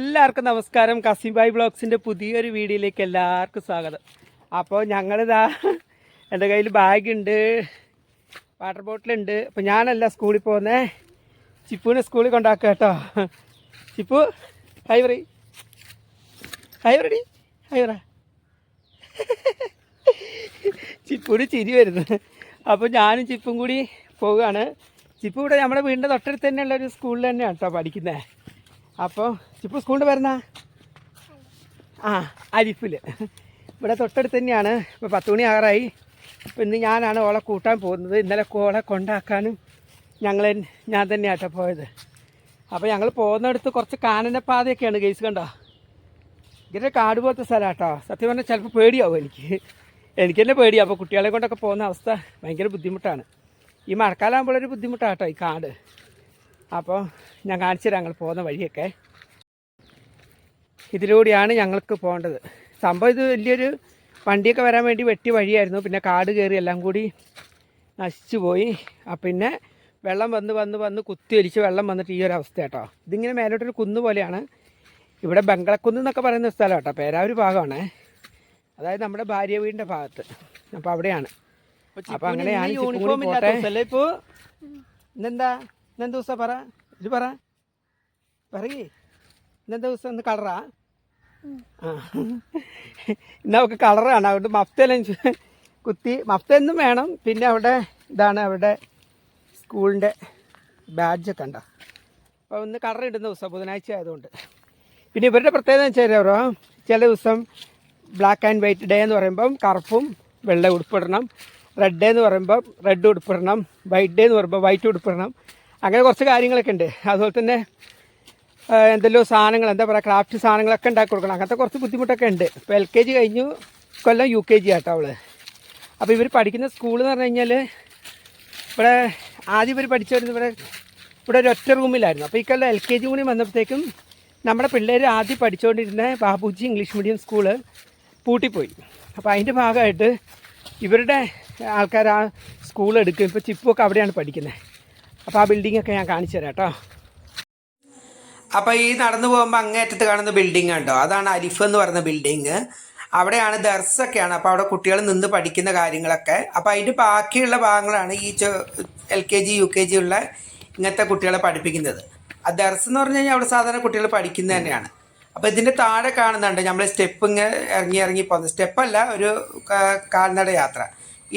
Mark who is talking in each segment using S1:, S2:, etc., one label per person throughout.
S1: എല്ലാവർക്കും നമസ്കാരം. കസിംബായ് ബ്ലോഗ്സിന്റെ പുതിയൊരു വീഡിയോയിലേക്ക് എല്ലാവർക്കും സ്വാഗതം. അപ്പോൾ ഞങ്ങളിതാ എന്റെ കയ്യിൽ ബാഗുണ്ട് വാട്ടർ ബോട്ടിലുണ്ട്. അപ്പോൾ ഞാനല്ല സ്കൂളിൽ പോകുന്നേ. ചിപ്പുവിനെ സ്കൂളിൽ കൊണ്ടാക്കുക കേട്ടോ. ചിപ്പു ഹൈ പറ ഹൈ പറടി ചിരി വരുന്നു. അപ്പോൾ ഞാനും ചിപ്പും കൂടി പോവുകയാണ്. ചിപ്പു ഇവിടെ നമ്മുടെ വീടിന്റെ തൊട്ടടുത്ത് തന്നെയുള്ള ഒരു സ്കൂളിൽ തന്നെയാണ് കേട്ടോ പഠിക്കുന്നത്. അപ്പോൾ ചിപ്പു സ്കൂളിൽ വരുന്ന ആ അരിപ്പിൽ ഇവിടെ തൊട്ടടുത്ത് തന്നെയാണ്. ഇപ്പോൾ പത്ത് മണി ആറായി. അപ്പോൾ ഇന്ന് ഞാനാണ് ഓളെ കൂട്ടാൻ പോകുന്നത്. ഇന്നലെ ഓളെ കൊണ്ടാക്കാനും ഞങ്ങൾ ഞാൻ തന്നെയാട്ടോ പോയത്. അപ്പോൾ ഞങ്ങൾ പോകുന്നിടത്ത് കുറച്ച് കാനനപ്പാതയൊക്കെയാണ്. ഗെയ്സ് കണ്ടോ? ഇങ്ങനെ കാട് പോലത്തെ സ്ഥലം കേട്ടോ സത്യം പറഞ്ഞാൽ ചിലപ്പോൾ പേടിയാവും എനിക്ക്. എനിക്ക് തന്നെ പേടിയാവും അപ്പോൾ കുട്ടികളെ കൊണ്ടൊക്കെ പോകുന്ന അവസ്ഥ ഭയങ്കര ബുദ്ധിമുട്ടാണ്. ഈ മഴക്കാലമാകുമ്പോഴൊരു ബുദ്ധിമുട്ടാണ് കേട്ടോ ഈ കാട്. അപ്പോൾ ഞാൻ കാണിച്ചു തരാം ഞങ്ങൾ പോകുന്ന വഴിയൊക്കെ. ഇതിലൂടെയാണ് ഞങ്ങൾക്ക് പോകേണ്ടത്. സംഭവം ഇത് വലിയൊരു വണ്ടിയൊക്കെ വരാൻ വേണ്ടി വെട്ടി വഴിയായിരുന്നു. പിന്നെ കാട് കയറി എല്ലാം കൂടി നശിച്ചു പോയി. അപ്പം പിന്നെ വെള്ളം വന്ന് വന്ന് വന്ന് കുത്തി ഒലിച്ച് വെള്ളം വന്നിട്ട് ഈ ഒരു അവസ്ഥ കേട്ടോ. ഇതിങ്ങനെ മേലോട്ടൊരു കുന്ന് പോലെയാണ്. ഇവിടെ ബംഗളക്കുന്ന് എന്നൊക്കെ പറയുന്ന സ്ഥലം കേട്ടോ. പേരാവൂർ ഭാഗമാണ്. അതായത് നമ്മുടെ ഭാര്യ വീടിന്റെ ഭാഗത്ത്. അപ്പോൾ അവിടെയാണ്. അപ്പോൾ അങ്ങനെയാണ് യൂണിഫോം പോട്ടെ. ഇപ്പോൾ? ഇന്നെന്താ? ഇന്നെന്ത് ദിവസം പറ? ഇത് പറ. പറയേ. ഇന്നെന്താ ദിവസം? ഒന്ന് കളറാ? ആ. ഇന്ന് കളറാണ്. അതുകൊണ്ട് മഫ്തയിലും കുത്തി മഫ്ത എന്നും വേണം. പിന്നെ അവിടെ ഇതാണ് അവിടെ സ്കൂളിന്റെ ബാഡ്ജൊക്കെ ഉണ്ടോ? അപ്പോൾ ഒന്ന് കളർ ഇടുന്ന ദിവസം ബുധനാഴ്ച ആയതുകൊണ്ട്. പിന്നെ ഇവരുടെ പ്രത്യേകത എന്ന് വെച്ചാൽ ചില ദിവസം ബ്ലാക്ക് ആൻഡ് വൈറ്റ് ഡേ എന്ന് പറയുമ്പം കറുപ്പും വെള്ള ഉടുപ്പിടണം. റെഡ് ഡേ എന്ന് പറയുമ്പോൾ റെഡ് ഉടുപ്പിടണം. വൈറ്റ് ഡേ എന്ന് പറയുമ്പോൾ വൈറ്റ് ഉടുപ്പിടണം. അങ്ങനെ കുറച്ച് കാര്യങ്ങളൊക്കെ ഉണ്ട്. അതുപോലെ തന്നെ എന്തെല്ലോ സാധനങ്ങൾ എന്താ പറയുക ക്രാഫ്റ്റ് സാധനങ്ങളൊക്കെ ഉണ്ടാക്കി കൊടുക്കണം. അങ്ങനത്തെ കുറച്ച് ബുദ്ധിമുട്ടൊക്കെ ഉണ്ട്. ഇപ്പോൾ എൽ കെ ജി കഴിഞ്ഞു. കൊല്ലം യു കെ ജി ആട്ടോ അവൾ. അപ്പോൾ ഇവർ പഠിക്കുന്ന സ്കൂൾ എന്ന് പറഞ്ഞു കഴിഞ്ഞാൽ ഇവിടെ ആദ്യം ഇവർ പഠിച്ചു വരുന്നത് ഇവിടെ ഇവിടെ ഒരു ഒറ്റ റൂമിലായിരുന്നു അപ്പോൾ ഈ കൊല്ലം എൽ കെ ജി കൂടി വന്നപ്പോഴത്തേക്കും നമ്മുടെ പിള്ളേർ ആദ്യം പഠിച്ചുകൊണ്ടിരുന്ന ബാബുജി ഇംഗ്ലീഷ് മീഡിയം സ്കൂൾ പൂട്ടിപ്പോയി. അപ്പോൾ അതിന്റെ ഭാഗമായിട്ട് ഇവരുടെ ആൾക്കാർ ആ സ്കൂൾ എടുക്കും. ഇപ്പോൾ ചിപ്പുമൊക്കെ അവിടെയാണ് പഠിക്കുന്നത് അപ്പോൾ ആ ബിൽഡിങ്ങൊക്കെ ഞാൻ കാണിച്ചു തരാം കേട്ടോ. അപ്പോൾ ഈ നടന്നു പോകുമ്പോൾ അങ്ങേറ്റത്ത് കാണുന്ന ബിൽഡിംഗ് ഉണ്ടോ അതാണ് അരിഫ് എന്ന് പറയുന്ന ബിൽഡിങ് അവിടെയാണ് ദർസൊക്കെയാണ്. അപ്പോൾ അവിടെ കുട്ടികൾ നിന്ന് പഠിക്കുന്ന കാര്യങ്ങളൊക്കെ. അപ്പോൾ അതിന്റെ ബാക്കിയുള്ള ഭാഗങ്ങളാണ് ഈ L K G U K G ഉള്ള ഇങ്ങനത്തെ കുട്ടികളെ പഠിപ്പിക്കുന്നത്. ആ ദർസ് എന്ന് പറഞ്ഞു കഴിഞ്ഞാൽ അവിടെ സാധാരണ കുട്ടികൾ പഠിക്കുന്നത് തന്നെയാണ്. അപ്പോൾ ഇതിന്റെ താഴെ കാണുന്നുണ്ട്. നമ്മൾ സ്റ്റെപ്പ് ഇങ്ങനെ ഇറങ്ങി ഇറങ്ങി പോകുന്നത് സ്റ്റെപ്പല്ല ഒരു കാൽനട യാത്ര.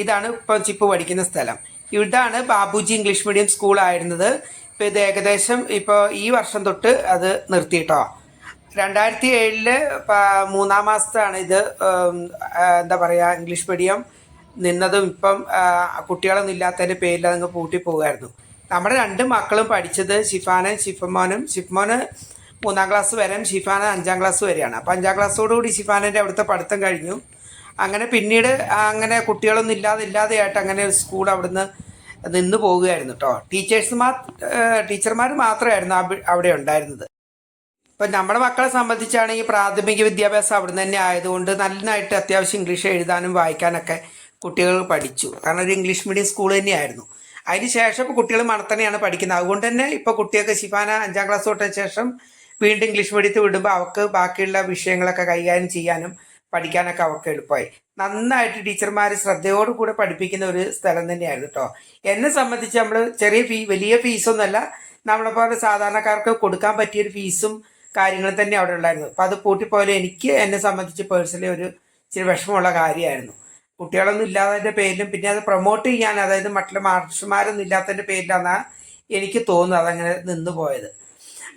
S1: ഇതാണ് ഇപ്പം ചിപ്പ് പഠിക്കുന്ന സ്ഥലം. ഇതാണ് ബാബുജി ഇംഗ്ലീഷ് മീഡിയം സ്കൂൾ ആയിരുന്നത്. ഇപ്പൊ ഇത് ഏകദേശം ഇപ്പോൾ ഈ വർഷം തൊട്ട് അത് നിർത്തിയിട്ടോ. രണ്ടായിരത്തി ഏഴിൽ മൂന്നാം മാസത്താണ് ഇത് എന്താ പറയാ ഇംഗ്ലീഷ് മീഡിയം നിന്നതും ഇപ്പം കുട്ടികളൊന്നും ഇല്ലാത്തതിന്റെ പേരിൽ അതങ്ങ് പൂട്ടി പോകുമായിരുന്നു നമ്മുടെ രണ്ട് മക്കളും പഠിച്ചത് ഷിഫാനും ഷിഫമോനും. ഷിഫ്മോന് മൂന്നാം ക്ലാസ് വരെയും ഷിഫാന അഞ്ചാം ക്ലാസ് വരെയാണ്. അപ്പോൾ അഞ്ചാം ക്ലാസ്സോടുകൂടി ഷിഫാനന്റെ അവിടുത്തെ പഠിത്തം കഴിഞ്ഞു. അങ്ങനെ പിന്നീട് അങ്ങനെ കുട്ടികളൊന്നും ഇല്ലാതെ ഇല്ലാതെയായിട്ട് അങ്ങനെ ഒരു സ്കൂൾ അവിടുന്ന് നിന്ന് പോവുകയായിരുന്നു കേട്ടോ ടീച്ചേഴ്സുമാർ ടീച്ചർമാർ മാത്രമായിരുന്നു അവിടെ ഉണ്ടായിരുന്നത്. ഇപ്പം നമ്മുടെ മക്കളെ സംബന്ധിച്ചാണെങ്കിൽ പ്രാഥമിക വിദ്യാഭ്യാസം അവിടുന്ന് തന്നെ ആയതുകൊണ്ട് നന്നായിട്ട് അത്യാവശ്യം ഇംഗ്ലീഷ് എഴുതാനും വായിക്കാനൊക്കെ കുട്ടികൾ പഠിച്ചു. കാരണം ഒരു ഇംഗ്ലീഷ് മീഡിയം സ്കൂൾ തന്നെയായിരുന്നു. അതിന് ശേഷം ഇപ്പോൾ കുട്ടികൾ മണത്തന്നെയാണ് പഠിക്കുന്നത്. അതുകൊണ്ട് തന്നെ ഇപ്പോൾ കുട്ടികൾക്ക് ശിഫാന അഞ്ചാം ക്ലാസ് തൊട്ടതിന് ശേഷം വീണ്ടും ഇംഗ്ലീഷ് മീഡിയത്തിൽ വിടുമ്പോൾ അവർക്ക് ബാക്കിയുള്ള വിഷയങ്ങളൊക്കെ കൈകാര്യം ചെയ്യാനും പഠിക്കാനൊക്കെ അവർക്ക് എളുപ്പമായി. നന്നായിട്ട് ടീച്ചർമാർ ശ്രദ്ധയോടുകൂടെ പഠിപ്പിക്കുന്ന ഒരു സ്ഥലം തന്നെയായിരുന്നു കേട്ടോ എന്നെ സംബന്ധിച്ച് നമ്മൾ ചെറിയ ഫീ വലിയ ഫീസൊന്നുമല്ല. നമ്മളെപ്പോലെ സാധാരണക്കാർക്ക് കൊടുക്കാൻ പറ്റിയൊരു ഫീസും കാര്യങ്ങളും തന്നെ അവിടെ ഉണ്ടായിരുന്നു അപ്പം അത് പൂട്ടിപ്പോയാലും എനിക്ക് എന്നെ സംബന്ധിച്ച് പേഴ്സണലി ഒരു ഇച്ചിരി വിഷമമുള്ള കാര്യമായിരുന്നു. കുട്ടികളൊന്നും ഇല്ലാത്തതിന്റെ പേരിലും പിന്നെ അത് പ്രൊമോട്ട് ചെയ്യാൻ അതായത് മറ്റുള്ള മാർഷന്മാരൊന്നും ഇല്ലാത്തതിന്റെ പേരിലാണ് എനിക്ക് തോന്നുന്നത് അതങ്ങനെ നിന്നു പോയത്.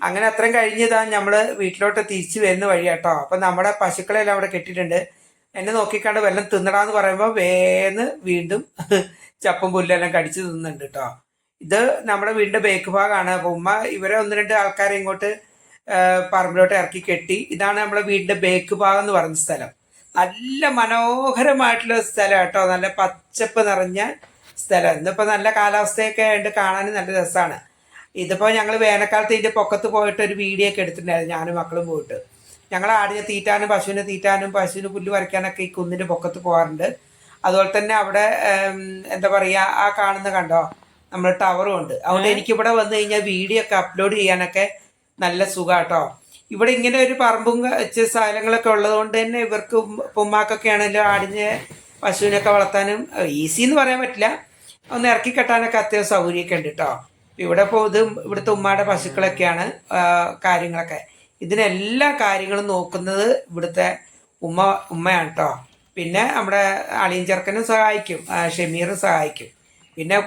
S1: അങ്ങനെ അത്രയും കഴിഞ്ഞതാ നമ്മൾ വീട്ടിലോട്ട് തിരിച്ചു വരുന്ന വഴി കേട്ടോ അപ്പം നമ്മുടെ പശുക്കളെല്ലാം അവിടെ കെട്ടിയിട്ടുണ്ട്. എന്നെ നോക്കിക്കാണ്ട് വല്ലതും തിന്നടാന്ന് പറയുമ്പോൾ വേന്ന് വീണ്ടും ചപ്പും പുല്ലെല്ലാം കടിച്ചു തിന്നുന്നുണ്ട് കേട്ടോ ഇത് നമ്മുടെ വീടിന്റെ ബേക്ക് ഭാഗമാണ് അപ്പോൾ ഉമ്മ ഇവരെ ഒന്ന് രണ്ട് ആൾക്കാരെ ഇങ്ങോട്ട് പറമ്പിലോട്ട് ഇറക്കി കെട്ടി. ഇതാണ് നമ്മുടെ വീടിന്റെ ബേക്ക് ഭാഗം എന്ന് പറഞ്ഞ സ്ഥലം. നല്ല മനോഹരമായിട്ടുള്ള സ്ഥലം കേട്ടോ നല്ല പച്ചപ്പ് നിറഞ്ഞ സ്ഥലം. ഇന്നിപ്പോ നല്ല കാലാവസ്ഥയൊക്കെ ആയിട്ട് കാണാനും നല്ല രസമാണ് ഇതിപ്പോ ഞങ്ങൾ വേനൽക്കാലത്ത് ഇതിന്റെ പൊക്കത്ത് പോയിട്ട് ഒരു വീഡിയോ ഒക്കെ എടുത്തിട്ടുണ്ടായിരുന്നു ഞാനും മക്കളും പോയിട്ട്. ഞങ്ങൾ ആടിനെ തീറ്റാനും പശുവിനെ തീറ്റാനും പശുവിന് പുല്ല് വരയ്ക്കാനൊക്കെ ഈ കുന്നിന്റെ പൊക്കത്ത് പോകാറുണ്ട് അതുപോലെ തന്നെ അവിടെ എന്താ പറയുക ആ കാണുന്ന കണ്ടോ നമ്മുടെ ടവറും ഉണ്ട്. അതുകൊണ്ട് എനിക്കിവിടെ വന്നു കഴിഞ്ഞാൽ വീഡിയോ ഒക്കെ അപ്ലോഡ് ചെയ്യാനൊക്കെ നല്ല സുഖാട്ടോ. ഇവിടെ ഇങ്ങനെ ഒരു പറമ്പും സ്ഥലങ്ങളൊക്കെ ഉള്ളത് കൊണ്ട് തന്നെ ഇവർക്ക് പുമ്മാക്കൊക്കെ ആണെങ്കിലും ആടിനെ പശുവിനൊക്കെ വളർത്താനും ഈസി എന്ന് പറയാൻ പറ്റില്ല. ഒന്ന് ഇറക്കി കെട്ടാനൊക്കെ അത്യാവശ്യം സൗകര്യമൊക്കെ ഉണ്ട് കേട്ടോ ഇവിടെ ഇപ്പോൾ ഇത് ഇവിടുത്തെ ഉമ്മയുടെ പശുക്കളൊക്കെയാണ് കാര്യങ്ങളൊക്കെ. ഇതിനെല്ലാ കാര്യങ്ങളും നോക്കുന്നത് ഇവിടുത്തെ ഉമ്മ ഉമ്മയാണ് കേട്ടോ പിന്നെ നമ്മുടെ അളിയൻ ചെറുക്കനും സഹായിക്കും ഷമീറും സഹായിക്കും. പിന്നെ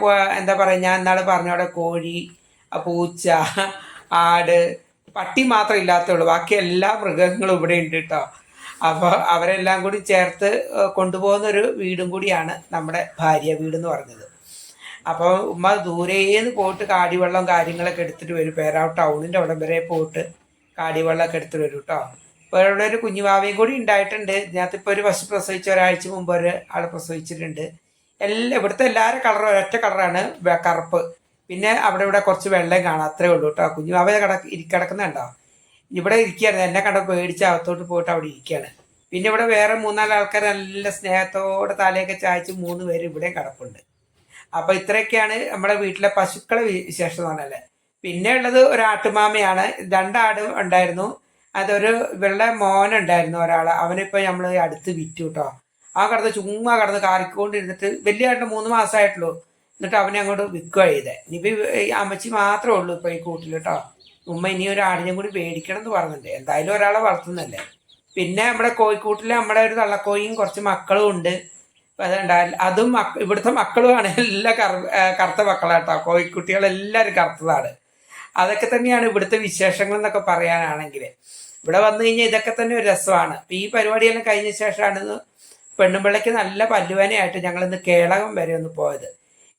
S1: എന്താ പറയുക ഞാൻ ഇന്നാൾ പറഞ്ഞ കോഴി പൂച്ച ആട് പട്ടി മാത്രം ഇല്ലാത്തുള്ളൂ ബാക്കി എല്ലാ മൃഗങ്ങളും ഇവിടെ ഉണ്ട് കേട്ടോ അപ്പോൾ അവരെല്ലാം കൂടി ചേർത്ത് കൊണ്ടുപോകുന്ന ഒരു വീടും കൂടിയാണ് നമ്മുടെ ഭാര്യ വീട് എന്ന് പറഞ്ഞത്. അപ്പോൾ ഉമ്മ ദൂരേന്ന് പോയിട്ട് കാടിവെള്ളം കാര്യങ്ങളൊക്കെ എടുത്തിട്ട് വരും. പേരാ ടൗണിന്റെ അവിടെ വരെ പോയിട്ട് കാടിവെള്ളമൊക്കെ എടുത്തിട്ട് വരും കേട്ടോ ഇപ്പോൾ ഇവിടെ ഒരു കുഞ്ഞുവാവയും കൂടി ഉണ്ടായിട്ടുണ്ട്. ഇതിനകത്ത് ഇപ്പോൾ ഒരു പശു പ്രസവിച്ച ഒരാഴ്ച മുമ്പ് ഒരു ആൾ പ്രസവിച്ചിട്ടുണ്ട്. എല്ലാ ഇവിടുത്തെ എല്ലാവരും കളറും ഒരൊറ്റ കളറാണ് കറുപ്പ്. പിന്നെ അവിടെ ഇവിടെ കുറച്ച് വെള്ളം കാണാം. അത്രേ ഉള്ളൂ കേട്ടോ കുഞ്ഞുവാവയെ കിടക്ക് ഇരിക്കിടക്കുന്നുണ്ടോ ഇവിടെ ഇരിക്കുകയാണ് എന്നെ കണ്ട പേടിച്ച് അകത്തോട്ട് പോയിട്ട് അവിടെ ഇരിക്കുകയാണ്. പിന്നെ ഇവിടെ വേറെ മൂന്നാൽ ആൾക്കാർ നല്ല സ്നേഹത്തോടെ തലയൊക്കെ ചായച്ച് മൂന്ന് പേര് ഇവിടെയും കിടപ്പുണ്ട്. അപ്പൊ ഇത്രയൊക്കെയാണ് നമ്മുടെ വീട്ടിലെ പശുക്കളെ വിശേഷം എന്ന് പറഞ്ഞാൽ. പിന്നെ ഉള്ളത് ഒരു ആട്ടുമാമയാണ്. രണ്ടാട് ഉണ്ടായിരുന്നു. അതൊരു വെള്ള മോനുണ്ടായിരുന്നു ഒരാൾ അവനിപ്പോ നമ്മൾ അടുത്ത് വിറ്റു കേട്ടോ ആ കടന്ന് ചുമ്മാ കടന്ന് കാറിക്കൊണ്ടിരുന്നിട്ട് വലിയ ആയിട്ട് മൂന്ന് മാസമായിട്ടുള്ളൂ എന്നിട്ട് അവനെ അങ്ങോട്ട് വിൽക്കുക ചെയ്തേ. ഇനിയിപ്പോ ഈ അമ്മച്ചി മാത്രമേ ഉള്ളൂ ഇപ്പൊ ഈ കൂട്ടിൽ കേട്ടോ ഉമ്മ ഇനി ഒരു ആടിനെയും കൂടി മേടിക്കണം എന്ന് പറഞ്ഞിട്ടുണ്ട്. എന്തായാലും ഒരാളെ വളർത്തുന്നല്ലേ പിന്നെ നമ്മുടെ കോഴിക്കൂട്ടിൽ നമ്മുടെ ഒരു തള്ളക്കോയും കുറച്ച് മക്കളും ഉണ്ട്. അപ്പൊ അതും ഇവിടുത്തെ മക്കളുമാണ് എല്ലാ കറ കറുത്ത മക്കളാട്ടോ. കോഴിക്കുട്ടികളെല്ലാവരും കറുത്തതാണ്. അതൊക്കെ തന്നെയാണ് ഇവിടുത്തെ വിശേഷങ്ങൾ എന്നൊക്കെ പറയാനാണെങ്കിൽ. ഇവിടെ വന്നു കഴിഞ്ഞാൽ ഇതൊക്കെ തന്നെ ഒരു രസമാണ്. അപ്പം ഈ പരിപാടിയെല്ലാം കഴിഞ്ഞ ശേഷമാണ് പെണ്ണുമ്പിള്ളയ്ക്ക് നല്ല പല്ലുവനയായിട്ട് ഞങ്ങളിന്ന് കേളകം വരെ ഒന്ന് പോയത്.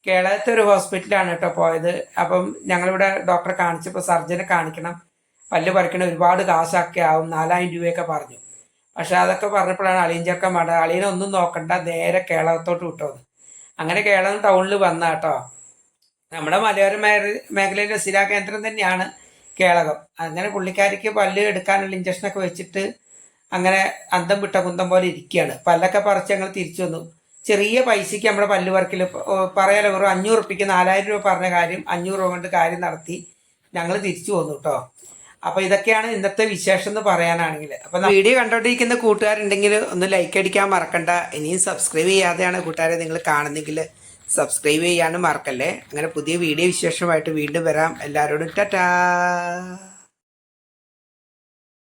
S1: കേളകത്തെ ഒരു ഹോസ്പിറ്റലാണ് കേട്ടോ പോയത്. അപ്പം ഞങ്ങളിവിടെ ഡോക്ടറെ കാണിച്ചപ്പോൾ സർജനെ കാണിക്കണം. പല്ല് പറിക്കണം ഒരുപാട് കാശൊക്കെ ആവും. നാലായിരം രൂപയൊക്കെ പറഞ്ഞു. പക്ഷെ അതൊക്കെ പറഞ്ഞപ്പോഴാണ് അളിയൻ ചെറുക്കൻ വേണ്ട അളിയനെ ഒന്നും നോക്കണ്ട നേരെ കേളകത്തോട്ട് വിട്ടോന്ന്. അങ്ങനെ കേളകം ടൗണിൽ വന്ന കേട്ടോ നമ്മുടെ മലയോര മേഖല മേഖലയിലെ സ്ഥിരാ കേന്ദ്രം തന്നെയാണ് കേളകം. അങ്ങനെ പുള്ളിക്കാരിക്ക് പല്ല് എടുക്കാനുള്ള ഇഞ്ചക്ഷനൊക്കെ വെച്ചിട്ട് അങ്ങനെ അന്തം വിട്ട കുന്തം പോലെ ഇരിക്കുകയാണ് പല്ലൊക്കെ പറിച്ച് ഞങ്ങൾ തിരിച്ചു വന്നു. ചെറിയ പൈസയ്ക്ക് നമ്മുടെ പല്ല് വർക്കിൽ പറയാലോ വെറും അഞ്ഞൂറ് ഉറുപ്പിക്ക് നാലായിരം രൂപ പറഞ്ഞ കാര്യം അഞ്ഞൂറ് രൂപ കൊണ്ട് കാര്യം നടത്തി ഞങ്ങൾ തിരിച്ചു വന്നു കേട്ടോ അപ്പൊ ഇതൊക്കെയാണ് ഇന്നത്തെ വിശേഷം എന്ന് പറയാനാണെങ്കിൽ. അപ്പൊ വീഡിയോ കണ്ടോണ്ടിരിക്കുന്ന കൂട്ടുകാരുണ്ടെങ്കിൽ ഒന്ന് ലൈക്ക് അടിക്കാൻ മറക്കണ്ട. ഇനിയും സബ്സ്ക്രൈബ് ചെയ്യാതെയാണ് കൂട്ടുകാരെ നിങ്ങൾ കാണുന്നെങ്കിൽ സബ്സ്ക്രൈബ് ചെയ്യാനും മറക്കല്ലേ? അങ്ങനെ പുതിയ വീഡിയോ വിശേഷമായിട്ട് വീണ്ടും വരാം. എല്ലാവരോടും ടാറ്റാ.